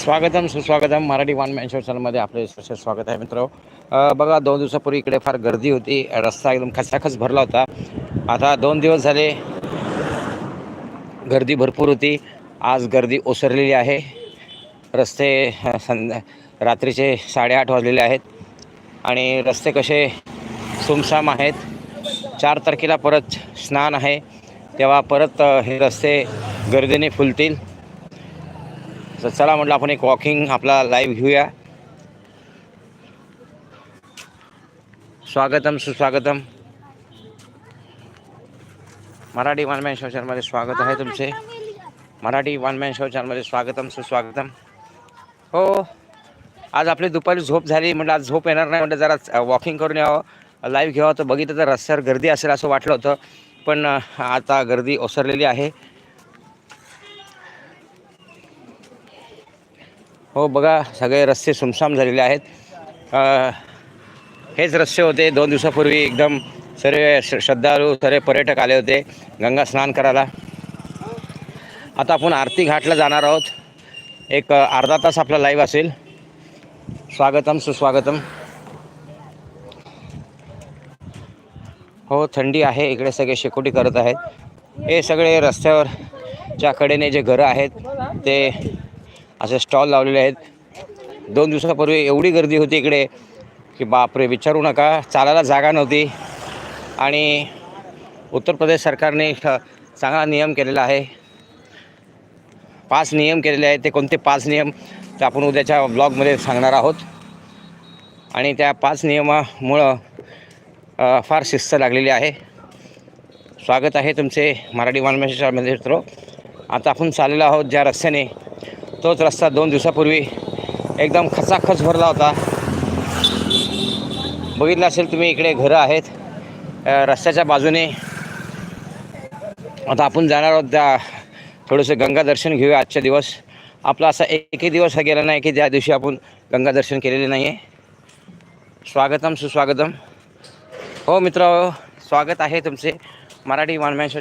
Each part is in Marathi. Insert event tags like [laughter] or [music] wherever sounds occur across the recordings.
स्वागतम सुस्वागतम. मराठी वन मॅन शो चॅनलमध्ये आपले स्वागत आहे मित्र. बघा दोन दिवसापूर्वी इकडे फार गर्दी होती. रस्ता एकदम खचाखच भरला होता. आता दोन दिवस झाले गर्दी भरपूर होती. आज गर्दी ओसरलेली आहे. रस्ते संध्या रात्रीचे साडेआठ वाजलेले आहेत. आणि रस्ते कसे सुमसाम आहेत. चार तारखेला परत स्नान आहे. तेव्हा परत हे रस्ते गर्दीने फुलतील. तर चला म्हटलं आपण एक वॉकिंग आपला लाईव्ह घेऊया. स्वागतम सुस्वागतम. मराठी वन मॅन शो चॅनलमध्ये स्वागत आहे तुमचे. मराठी वन मॅन शो चॅनलमध्ये स्वागतम सुस्वागतम. हो आज आपली दुपारी झोप झाली. म्हटलं आज झोप येणार नाही. म्हटलं जरा वॉकिंग करून यावं. लाईव्ह घ्यावं. तर बघितलं तर रस्त्यावर गर्दी असेल असं वाटलं होतं. पण आता गर्दी ओसरलेली आहे. हो बघा सगळे रस्ते सुमसाम झालेले आहेत. हेच रस्ते होते. दोन दिवसापूर्वी एकदम सर्व श- श्रद्धाळू सर्व पर्यटक आले होते गंगा स्नान करायला. आता आपण आरती घाटला जाणार आहोत. एक अर्धा तास आपला लाईव्ह असेल. स्वागतम सुस्वागतम. हो थंडी आहे. इकडे सगळे शेकोटी करत आहेत. हे सगळे रस्त्यावर च्या कडेने जे घरं आहेत ते असे स्टॉल लावलेले आहेत. दोन दिवसापूर्वी एवढी गर्दी होती इकडे की बापरे विचारू नका. चालायला जागा नव्हती. आणि उत्तर प्रदेश सरकारने चांगला नियम केलेला आहे. पाच नियम केलेले आहेत. ते कोणते पाच नियम? ते आपण उद्याच्या ब्लॉगमध्ये सांगणार आहोत. आणि त्या पाच नियमामुळं फार शिस्त लागलेली आहे. स्वागत आहे तुमचे मराठी वानमेश्वरमध्ये मित्र आता आपण चाललेलो आहोत ज्या रस्त्याने तोच रस्ता दोन दिवसापूर्वी एकदम खचाखच भरला होता. बघितलं असेल तुम्ही इकडे घरं आहेत. रस्त्याच्या बाजूने आता आपण जाणार आहोत त्या थोडंसं गंगा दर्शन घेऊया आजच्या दिवस. आपला असा एकही दिवस हा गेला नाही की त्या दिवशी आपण गंगा दर्शन केलेले नाही आहे स्वागतम सुस्वागतम. हो मित्र स्वागत आहे तुमचे मराठी वानमॅन शो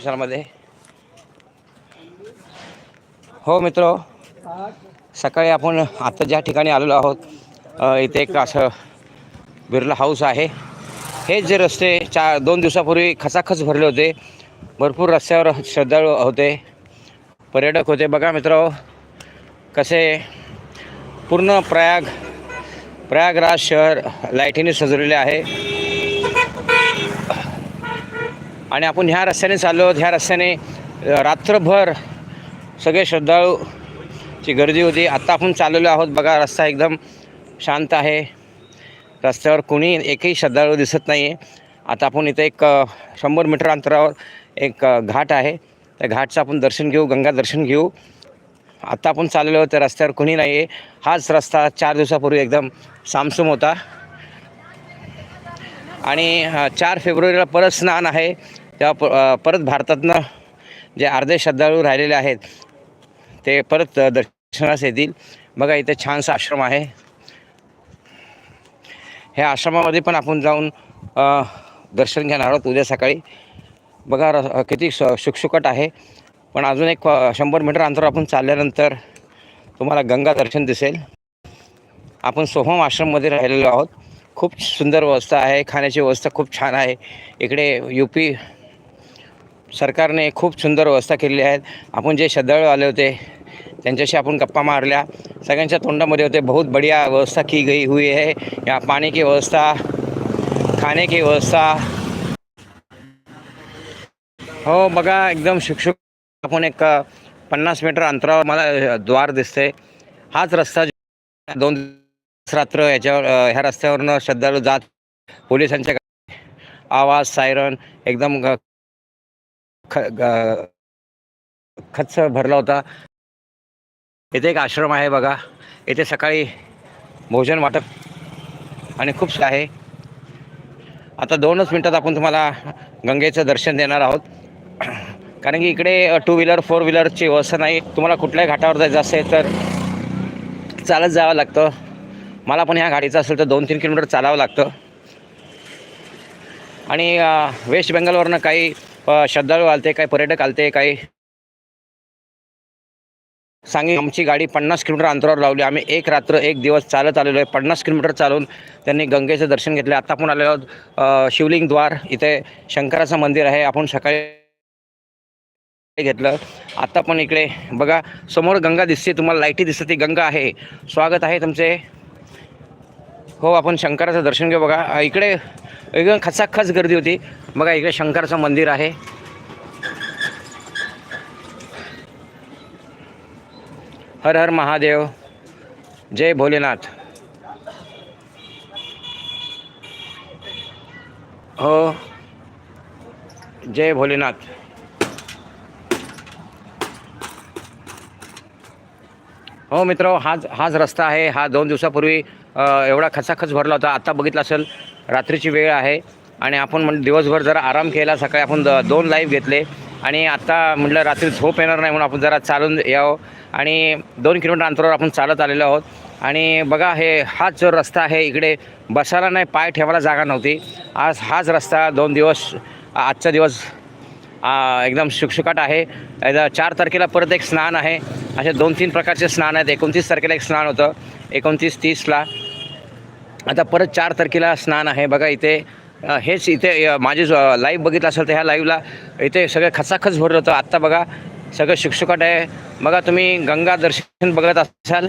हो मित्र सकाळी आपण आता ज्या ठिकाणी आलेलो आहोत इथे एक असं बिर्ला हाऊस आहे. हे जे रस्ते चा दोन दिवसापूर्वी खचाखच भरले होते. भरपूर रस्त्यावर श्रद्धाळू होते पर्यटक होते. बघा मित्र कसे पूर्ण प्रयाग प्रयागराज शहर लाईटीने सजवलेले आहे. आणि आपण ह्या रस्त्याने चाललो आहोत. ह्या रस्त्याने रात्रभर सगळे श्रद्धाळू ची गर्दी होती. आत्ता आपण चाललेलो आहोत. बघा रस्ता एकदम शांत आहे. रस्त्यावर कोणी एकही श्रद्धाळू दिसत नाही आहे आता आपण इथे एक शंभर मीटर अंतरावर एक घाट आहे. त्या घाटचं आपण दर्शन घेऊ गंगा दर्शन घेऊ. आत्ता आपण चाललेलो आहोत. त्या रस्त्यावर कोणी नाही आहे हाच रस्ता चार दिवसापूर्वी एकदम सामसूम होता. आणि चार फेब्रुवारीला परत स्नान आहे. तेव्हा प परत भारतातनं जे अर्धे श्रद्धाळू राहिलेले आहेत ते परत दर्शनास येतील. बघा इथे छानसा आश्रम आहे. ह्या आश्रमामध्ये पण आपण जाऊन दर्शन घेणार आहोत उद्या सकाळी. बघा र किती शुकशुकट आहे. पण अजून एक शंभर मीटर अंतर आपण चालल्यानंतर तुम्हाला गंगा दर्शन दिसेल. आपण सोहम आश्रममध्ये राहिलेलो आहोत. खूप सुंदर व्यवस्था आहे. खाण्याची व्यवस्था खूप छान आहे. इकडे यू पी सरकारने खूप सुंदर व्यवस्था केलेली आहे. आपण जे श्रद्धाळू आले होते त्यांच्याशी आपण गप्पा मारल्या. सगळ्यांच्या तोंडामध्ये होते बहुत बढ़िया व्यवस्था की गई हुई है. यहाँ पाणी की व्यवस्था खाने की व्यवस्था. हो बघा एकदम शिक्षक आपण एक पन्नास मीटर अंतरावर मला द्वार दिसते हाच रस्ता दोन दिवस रात्र याच्यावर ह्या रस्त्यावरनं श्रद्धाळू जात पोलिसांच्या आवाज सायरन एकदम ख ग- भरला होता. इथे एक आश्रम आहे बघा. इथे सकाळी भोजन वाटप आणि खूप आहे. आता दोनच मिनटात आपण तुम्हाला गंगेचं दर्शन देणार आहोत. कारण की इकडे टू व्हीलर फोर व्हीलरची व्यवस्था नाही. तुम्हाला कुठल्याही घाटावर जायचं असेल तर चालत जावं लागतं. मला पण ह्या गाडीचं असेल तर दोन तीन किलोमीटर चालावं लागतं. आणि वेस्ट बेंगॉलवरनं काही श्रद्धाळू आलते काही पर्यटक आलते काही सांगे आमची गाडी पन्नास किलोमीटर अंतरावर लावली. आम्ही एक रात्र एक दिवस चालत आलेलो आहे. पन्नास किलोमीटर चालून त्यांनी गंगेचं दर्शन घेतलं. आता आपण आलेलो आहोत शिवलिंग द्वार. इथे शंकराचं मंदिर आहे. आपण सकाळी घेतलं. आता पण इकडे बघा समोर गंगा दिसते. तुम्हाला लाईटी दिसते. ती गंगा आहे. स्वागत आहे तुमचे. हो आपण शंकराचं दर्शन घेऊ. बघा इकडे एकदम खचाखच गर्दी होती. बघा इकडे शंकराचं मंदिर आहे. हर हर महादेव. जय भोलेनाथ. हो. जय भोलेनाथ. हो मित्र हाच हाच रस्ता आहे. हा दोन दिवसापूर्वी एवढा खचाखच भरला होता. आत्ता बघितला असेल रात्रीची वेळ आहे. आणि आपण म्हण दिवसभर जरा आराम केला. सकाळी आपण द दोन लाईव्ह घेतले. आणि आत्ता म्हटलं रात्री झोप येणार नाही म्हणून आपण जरा चालून यावं. आणि दोन किलोमीटर अंतरावर आपण चालत आलेलो आहोत. आणि बघा हे हाच जो रस्ता आहे इकडे बसायला नाही पाय ठेवायला जागा नव्हती. आज हाच रस्ता दोन दिवस आजचा दिवस एकदम शुकशुकाट आहे. चार तारखेला परत एक स्नान आहे. असे दोन तीन प्रकारचे स्नान आहेत. एकोणतीस तारखेला एक स्नान होतं. एकोणतीस तीसला आता परत चार तारखेला स्नान आहे. बघा इथे हेच इथे माझे लाईव्ह बघितलं असेल तर ह्या लाईव्हला इथे सगळं खचाखच भरलं होतं. आत्ता बघा सगळं शुकशुकाट आहे. बघा तुम्ही गंगा दर्शन बघत असाल.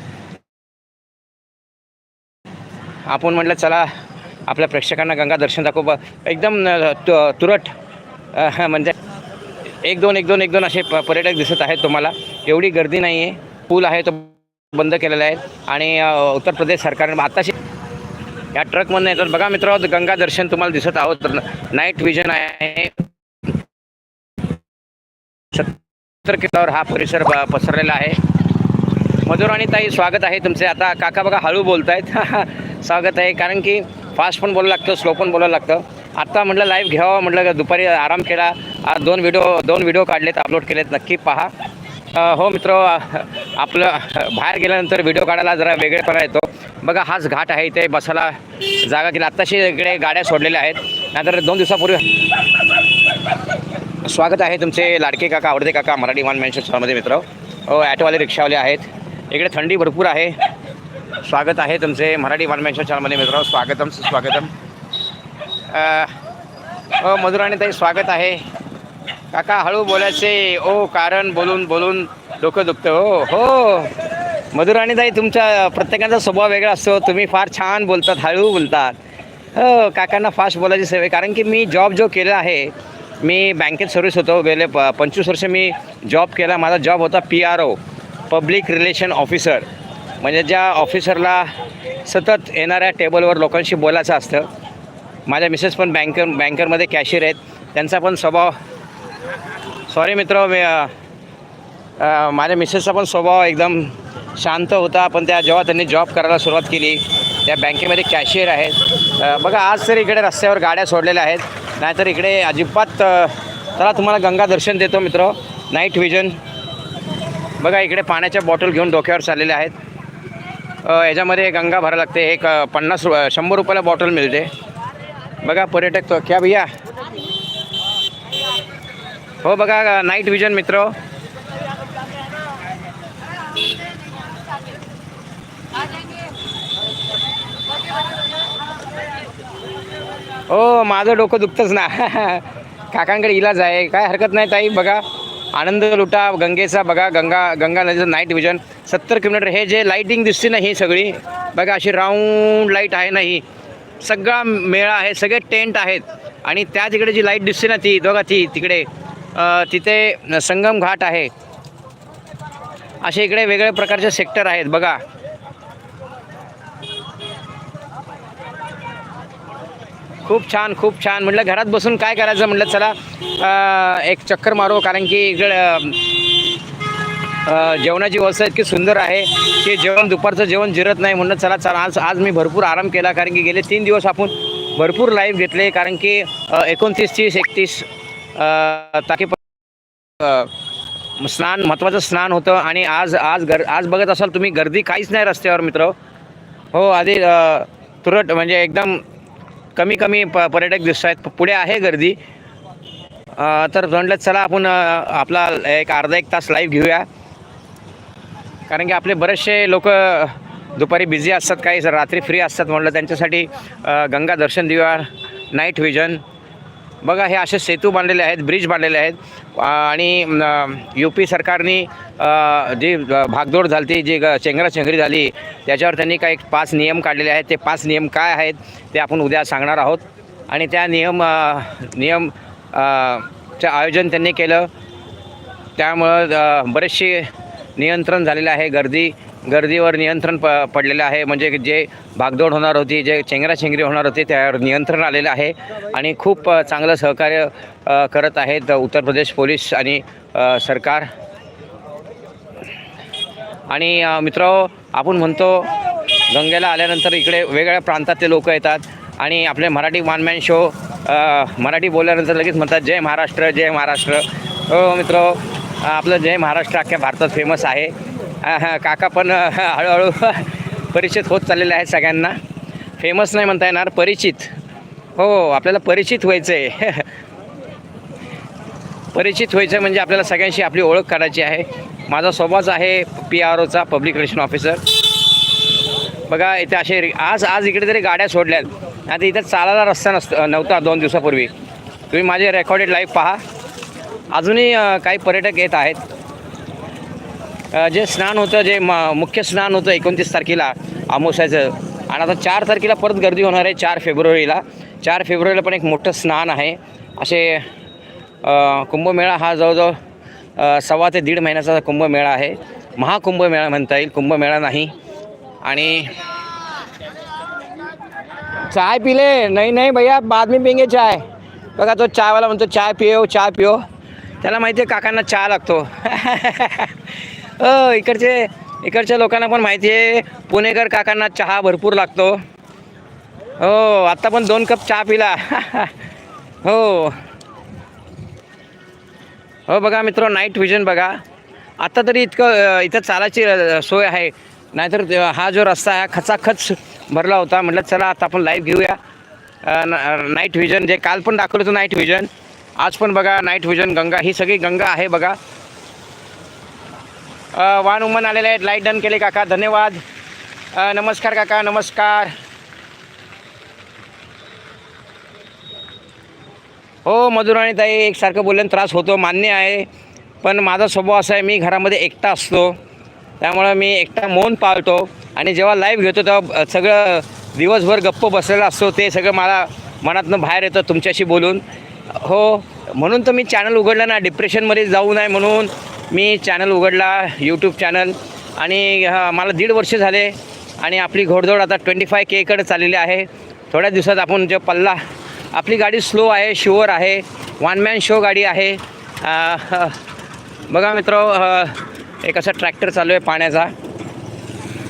आपण म्हटलं चला आपल्या प्रेक्षकांना गंगा दर्शन दाखवू. एकदम तु- तुरट म्हणजे एक दोन एक दोन एक दोन असे प पर्यटक दिसत आहेत तुम्हाला. एवढी गर्दी नाही आहे पूल आहे तो बंद केलेला आहे. आणि उत्तर प्रदेश सरकारने आताशी या ट्रकमधून येतात बघा मित्र गंगा दर्शन तुम्हाला दिसत आहोत. तर नाईट विजन आहे. सत्तर किलोवर हा परिसर पसरलेला आहे. मधुर आणि ताई स्वागत आहे तुमचे. आता काका बघा हळू बोलतायत. [laughs] स्वागत आहे. कारण की फास्ट पण बोलायला लागतं स्लो पण बोलावं लागतं. आत्ता म्हटलं लाईव्ह घ्यावं. म्हटलं दुपारी आराम केला. आज दोन व्हिडिओ दोन व्हिडिओ काढलेत अपलोड केलेत. नक्की पहा. हो मित्र आपलं बाहेर गेल्यानंतर व्हिडिओ काढायला जरा वेगळेपणा येतो. बघा हाच घाट आहे इथे बसायला जागा केली. आत्ताशी इकडे गाड्या सोडलेल्या आहेत. नाहीतर दोन दिवसापूर्वी स्वागत आहे तुमचे लाडके काका आवडते काका मराठी वन मॅन शोमध्ये मित्र. हो ॲटोवाले रिक्षावाले आहेत. इकडे थंडी भरपूर आहे. स्वागत आहे तुमचे मराठी वन मॅन चॅनलमध्ये मित्र. स्वागतम सुस्वागतम. हो मधुराणी ताई स्वागत आहे. काका हळू बोलायचे. ओ कारण बोलून बोलून डोकं दुखतं. हो हो. मधुराणी ताई तुमच्या प्रत्येकाचा स्वभाव वेगळा असतो. तुम्ही फार छान बोलतात हळू बोलतात. हो काकांना फास्ट बोलायची सवय. कारण की मी जॉब जो केला आहे मी बँकेत सर्व्हिस होतो. गेले प पंचवीस वर्ष मी जॉब केला. माझा जॉब होता P R O public relation officer. म्हणजे ज्या ऑफिसरला सतत येणाऱ्या टेबलवर लोकांशी बोलायचं असतं. माझ्या मिसेस पण बँकर बँकरमध्ये कॅशियर आहेत. त्यांचा पण स्वभाव सॉरी मित्र मी माझ्या मिसेसचा पण स्वभाव एकदम शांत होता पण त्या जेव्हा त्यांनी जॉब करायला सुरुवात केली त्या बँकेमध्ये कॅशियर आहेत. बघा आज तर इकडे रस्त्यावर गाड्या सोडलेल्या आहेत नाहीतर इकडे अजिबात चला तुम्हाला गंगा दर्शन देतो मित्र. नाईट विजन बघा इकडे पाण्याच्या बॉटल घेऊन डोक्यावर चाललेल्या आहेत. याच्यामध्ये गंगा भरायला लागते एक पन्नास रु शंभर रुपयाला बॉटल मिळते. बघा पर्यटक तो क्या भैया? हो बघा नाईट विजन मित्र. हो माझं डोकं दुखतंच ना. काकांकडे इलाज आहे. काय हरकत नाही ताई बघा. आनंद लुटा गंगेचा बघा गंगा गंगा नदीचं नाईट विजन सत्तर किलोमीटर हे जे लाईटिंग दिसते ना ही सगळी बघा अशी राऊंड लाइट आहे ना ही. सगळा मेळा आहे सगळे टेंट आहेत. आणि त्या तिकडे जी लाइट दिसते ना ती बघा ती तिकडे. तिथे संगम घाट आहे. असे इकडे वेगळ्या प्रकारचे सेक्टर आहेत बघा. खूप छान खूप छान. म्हटलं घरात बसून काय करायचं? म्हटलं चला एक चक्कर मारू कारण की इकडे जेवणाची व्यवस्था इतकी सुंदर आहे की जेवण दुपारचं जेवण जिरत नाही. म्हणलं चला चला आज आज मी भरपूर आराम केला कारण की गेले तीन दिवस आपण भरपूर लाईव्ह घेतले कारण की एकोणतीस तीस एकतीस ताकी स्नान महत्त्वाचं स्नान होतं आणि आज आज गर आज बघत असाल तुम्ही गर्दी काहीच नाही रस्त्यावर मित्र. हो आधी तुरट म्हणजे एकदम कमी कमी प पर्यटक दिसत आहेत. पुढे आहे गर्दी. तर म्हटलं चला आपण आपला एक अर्धा एक तास लाईव्ह घेऊया. कारण की आपले बरेचसे लोक दुपारी बिझी असतात काही रात्री फ्री असतात म्हटलं त्यांच्यासाठी गंगा दर्शन देऊया नाईट व्हिजन बघा हे असे सेतू बांधलेले आहेत ब्रिज बांधलेले आहेत. आणि यू पी सरकारने जी भागदौड झाली जी ग- चेंगराचेंगरी झाली त्याच्यावर त्यांनी काही पाच नियम काढलेले आहेत. ते पाच नियम काय आहेत ते आपण उद्या सांगणार आहोत. आणि त्या नियम नियम चं आयोजन त्यांनी केलं. त्यामुळं बरेचसे नियंत्रण झालेलं आहे गर्दी गर्दीवर नियंत्रण प पडलेलं आहे. म्हणजे जे भागदौड होणार होती जे चेंगराचेंगरी होणार होती त्यावर नियंत्रण आलेलं आहे. आणि खूप चांगलं सहकार्य करत आहेत उत्तर प्रदेश पोलीस आणि सरकार. आणि मित्र आपण म्हणतो गंगेला आल्यानंतर इकडे वेगवेगळ्या प्रांतातले लोक येतात. आणि आपले Marathi one man show Marathi बोलल्यानंतर लगेच म्हणतात जय महाराष्ट्र जय महाराष्ट्र. हो मित्र आपलं जय महाराष्ट्र अख्ख्या भारतात फेमस आहे. हा, काका पण हळूहळू परिचित होत चाललेले आहेत सगळ्यांना. फेमस नाही म्हणता येणार परिचित. हो, हो आपल्याला परिचित व्हायचं आहे परिचित व्हायचं म्हणजे आपल्याला सगळ्यांशी आपली ओळख करायची आहे. माझा स्वभावच आहे पी आर ओचा पब्लिक रिलेशन ऑफिसर बघा इथे असे आज आज इकडे तरी गाड्या सोडल्यात. आता इथं चालायला रस्ता नसतो नव्हता दोन दिवसापूर्वी. तुम्ही माझे रेकॉर्डेड लाईव्ह पहा. अजूनही काही पर्यटक येत आहेत. जे स्नान होतं जे म मुख्य स्नान होतं एकोणतीस तारखेला अमावस्याचं आणि आता चार तारखेला परत गर्दी होणार आहे चार फेब्रुवारीला. चार फेब्रुवारीला पण एक मोठं स्नान आहे. असे कुंभमेळा हा जवळजवळ सव्वा ते दीड महिन्याचा कुंभमेळा आहे. महाकुंभमेळा म्हणता येईल कुंभमेळा नाही. आणि चाय पिले? नाही नाही भैया बाद मी पिंगे चाय. बघा तो चायवाला म्हणतो चाय पिओ चाय पिओ त्याला माहिती आहे काकांना चहा लागतो. [laughs] हो इकडचे इकडच्या लोकांना पण माहिती आहे पुणेकर काकांना चहा भरपूर लागतो. हो आत्ता पण दोन कप चहा पिला. [laughs] हो. हो बघा मित्र नाईट व्हिजन बघा. आत्ता तरी इतकं इथं चालायची सोय आहे. नाहीतर हा जो रस्ता आहे खचाखच भरला होता. म्हटलं चला आता आपण लाईव्ह घेऊया. नाईट व्हिजन जे काल पण दाखवलं होतं नाईट व्हिजन आज पण बघा नाईट व्हिजन गंगा ही सगळी गंगा आहे बघा. अ, उमन आलेले आहेत. लाइट डन केले काका. धन्यवाद. नमस्कार काका. नमस्कार. हो मधुराणी ताई एकसारखं बोलल्यानं त्रास होतो. मान्य आहे. पण माझा स्वभाव असा आहे मी घरामध्ये एकटा असतो. त्यामुळं मी एकटा मौन पाळतो. आणि जेव्हा लाईव्ह घेतो तेव्हा सगळं दिवसभर गप्प बसलेला असतो. ते सगळं मला मनातनं बाहेर येतं तुमच्याशी बोलून. हो म्हणून तर मी चॅनल उघडलं ना. डिप्रेशनमध्ये जाऊ नये म्हणून. मी चॅनल उघडला यूट्यूब चॅनल आणि मला दीड वर्ष झाले आणि आपली घोडदौड आता ट्वेंटी फाय केकडे चाललेली आहे. थोड्या दिवसात आपण जे पल्ला आपली गाडी स्लो आहे शुअर आहे. वन मॅन शो गाडी आहे. बघा मित्र एक असा ट्रॅक्टर चालू आहे पाण्याचा.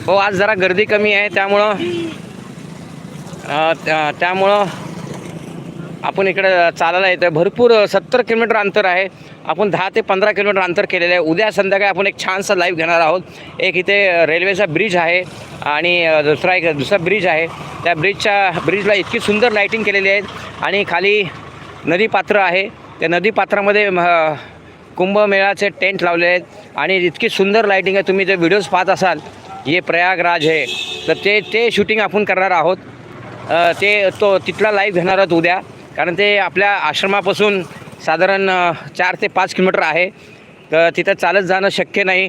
हो आज जरा गर्दी कमी आहे त्यामुळं त्या- त्यामुळं आपण इकडं चालायला येतं भरपूर सत्तर किलोमीटर अंतर आहे. आपण दहा ते पंधरा किलोमीटर अंतर केलेलं आहे. उद्या संध्याकाळी आपण एक छानसा लाईव्ह घेणार आहोत. एक इथे रेल्वेचा ब्रिज आहे आणि दुसरा एक दुसरा ब्रिज आहे. त्या ब्रिजच्या ब्रिजला इतकी सुंदर लाईटिंग केलेली आहेत आणि खाली नदीपात्र आहे. त्या नदीपात्रामध्ये म, कुंभमेळाचे टेंट लावले आहेत आणि इतकी सुंदर लाईटिंग आहे. तुम्ही जे व्हिडिओज पाहत असाल हे प्रयागराज आहे तर ते ते शूटिंग आपण करणार आहोत. ते तो तिथला लाईव्ह घेणार आहोत उद्या. कारण ते आपल्या आश्रमापासून साधारण चार ते पाच किलोमीटर आहे. तर तिथं चालत जाणं शक्य नाही.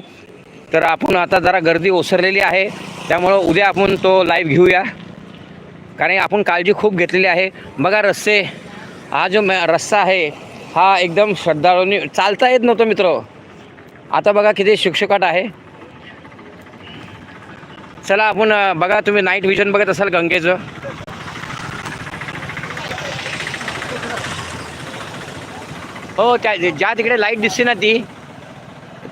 तर आपण आता जरा गर्दी ओसरलेली आहे. त्यामुळं उद्या आपण तो लाईव्ह घेऊया. कारण आपण काळजी खूप घेतलेली आहे. बघा रस्ते. हा जो मॅ रस्ता आहे हा एकदम श्रद्धाळूंनी चालता येत नव्हतं मित्र. आता बघा किती शिक्षकाट आहे. चला आपण बघा तुम्ही नाईट व्हिजन बघत असाल गंगेचं. हो त्या ज्या तिकडे लाइट दिसते ना ती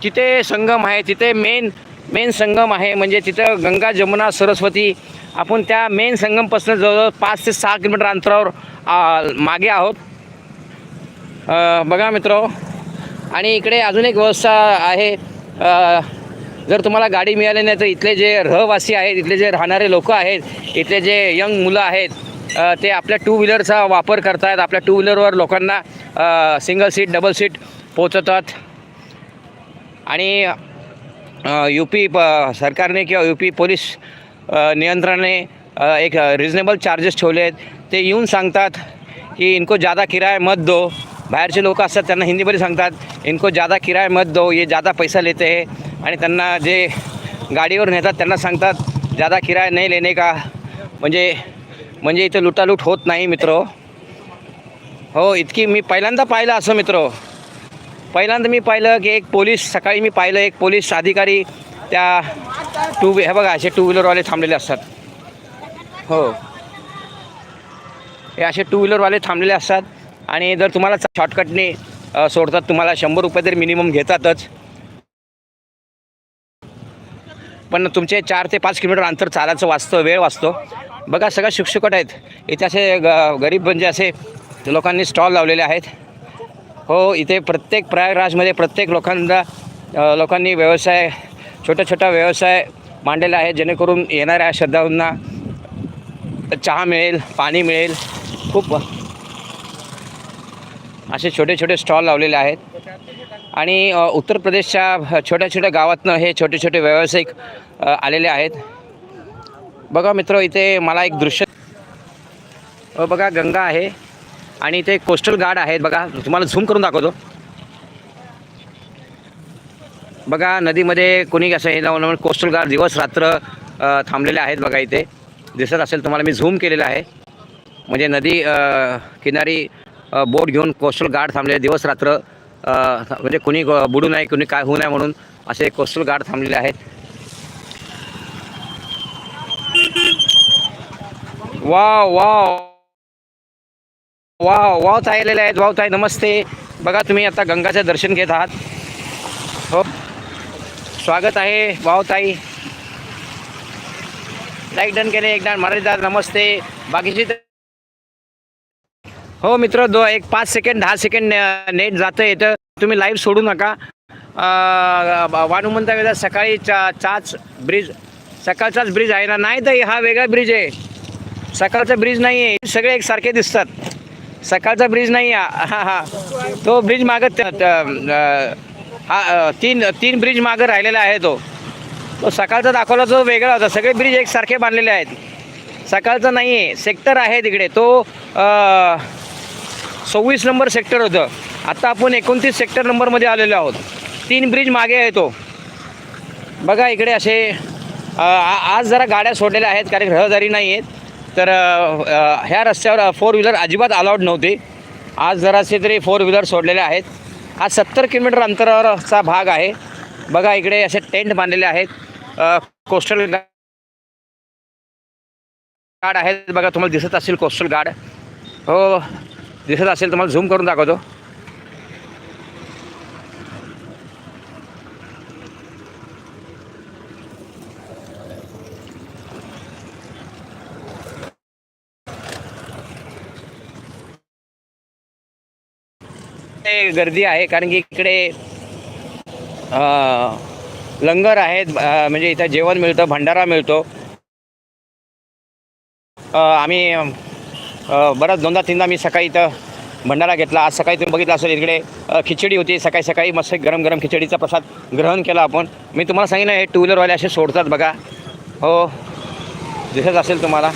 तिथे संगम आहे. तिथे मेन मेन संगम आहे. म्हणजे तिथं गंगा जमुना सरस्वती आपण त्या मेन संगमपासून जवळजवळ पाच ते सहा किलोमीटर अंतरावर मागे आहोत. बघा मित्र. आणि इकडे अजून एक व्यवस्था आहे. जर तुम्हाला गाडी मिळाली नाही तर इथले जे रहवासी आहेत इथले जे राहणारे लोक आहेत इथले जे यंग मुलं आहेत ते आपल्या टू व्हीलरचा वापर करतात आपल्या टू व्हीलरवर लोकांना सिंगल सीट डबल सीट पोचवतात आणि यू पी प सरकारने किंवा यू पी पोलीस नियंत्रणाने एक रिजनेबल चार्जेस ठेवले आहेत. ते येऊन सांगतात की इनको ज़्यादा किराया मत दो. बाहेरचे लोक असतात त्यांना हिंदीमध्ये सांगतात इनको ज़्यादा किराया मत दो ये ज़्यादा पैसा लेते हे. आणि त्यांना जे गाडीवर नेतात त्यांना सांगतात ज़्यादा किराया नाही लेने का? म्हणजे म्हणजे इथं लुटालूट होत नाही मित्र. हो इतकी मी पहिल्यांदा पाहिलं असं मित्र. पहिल्यांदा मी पाहिलं की एक पोलीस सकाळी मी पाहिलं एक पोलीस अधिकारी त्या टू हे बघा असे टू व्हीलरवाले थांबलेले असतात. हो. हे असे टू व्हीलरवाले थांबलेले असतात आणि जर तुम्हाला शॉर्टकटने सोडतात तुम्हाला शंभर रुपये तरी मिनिमम घेतातच. पण तुमचे चार ते पाच किलोमीटर अंतर चालायचं वाचतं वेळ वाचतो. बघा सगळं शिक्षकट आहेत. इथे असे ग गरीब म्हणजे असे लोकांनी स्टॉल लावलेले आहेत. हो इथे प्रत्येक प्रयागराजमध्ये प्रत्येक लोकांना लोकांनी व्यवसाय छोटा छोटा व्यवसाय मांडलेला आहे. जेणेकरून येणाऱ्या श्रद्धाळूंना चहा मिळेल पाणी मिळेल. खूप असे छोटे छोटे स्टॉल लावलेले आहेत. आणि उत्तर प्रदेशच्या छोट्या छोट्या गावातनं हे छोटे छोटे व्यावसायिक आलेले आहेत. बघा मित्र इथे मला एक दृश्य बघा गंगा आहे आणि इथे कोस्टल गार्ड आहेत. बघा तुम्हाला झूम करून दाखवतो. बघा नदीमध्ये कोणी असं हे लावून कोस्टल गार्ड दिवस रात्र थांबलेले आहेत बघा इथे. दिसत असेल तुम्हाला मी झूम केलेला आहे. म्हणजे नदी किनारी बोट घेऊन कोस्टल गार्ड थांबलेले दिवस रात्र म्हणजे कुणी बुडू नये कुणी काय होऊ नये म्हणून असे कोस्टल गार्ड थांबलेले आहेत. Wow wow. वाव वाव ताई आलेले आहेत. वाव ताई नमस्ते. बघा तुम्ही आता गंगाचं दर्शन घेत आहात. हो. स्वागत आहे वाव ताई. लाईक डन केले एकदा. मराठीदार नमस्ते. बाकीची तर- हो मित्र दो एक पाच सेकंड दहा सेकंड नेट जातं येतं तुम्ही लाईव्ह सोडू नका. वानुमंता म्हणता वेळेला सकाळी चा चाच ब्रिज सकाळचाच ब्रिज आहे ना? नाही तर हा वेगळा ब्रिज आहे. सकाळचा ब्रिज नाही आहे सगळे एकसारखे दिसतात. सकाळचा ब्रिज नाही आहे हा हां. तो ब्रिज मागं हा तीन तीन ब्रिज मागं राहिलेला आहे तो. तो सकाळचा दाखवला तो वेगळा होता. सगळे ब्रिज एकसारखे बांधलेले आहेत. सकाळचा नाही आहे सेक्टर आहे तिकडे. तो सव्वीस नंबर सेक्टर होतं. आता आपण एकोणतीस सेक्टर नंबरमध्ये आलेलो आहोत. तीन ब्रिज मागे आहे तो. बघा इकडे असे आ- आज जरा गाड्या सोडलेल्या आहेत कारण रहदारी नाही आहेत तर ह्या रस्त्यावर फोर व्हीलर अजिबात अलाउड नव्हते. आज जरासे तरी फोर व्हीलर सोडलेले आहेत. हा सत्तर किलोमीटर अंतरावरचा भाग आहे. बघा इकडे असे टेंट बांधलेले आहेत. कोस्टल गार्ड आहेत. बघा तुम्हाला दिसत असेल कोस्टल गार्ड हो दिसत असेल तुम्हाला झूम करून दाखवतो. ते गर्दी आहे कारण की इकडे लंगर आहेत म्हणजे इथं जेवण मिळतं भंडारा मिळतो. आम्ही बराच बरंच दोनदा तीनदा मी सकाळी इथं भंडारा घेतला. आज सकाळी तुम्ही बघितलं असेल इकडे खिचडी होती. सकाळी सकाळी मस्त गरम गरम खिचडीचा प्रसाद ग्रहण केला आपण. मी तुम्हाला सांगितलं हे टू व्हीलरवाले असे सोडतात बघा. हो दिसत असेल तुम्हाला.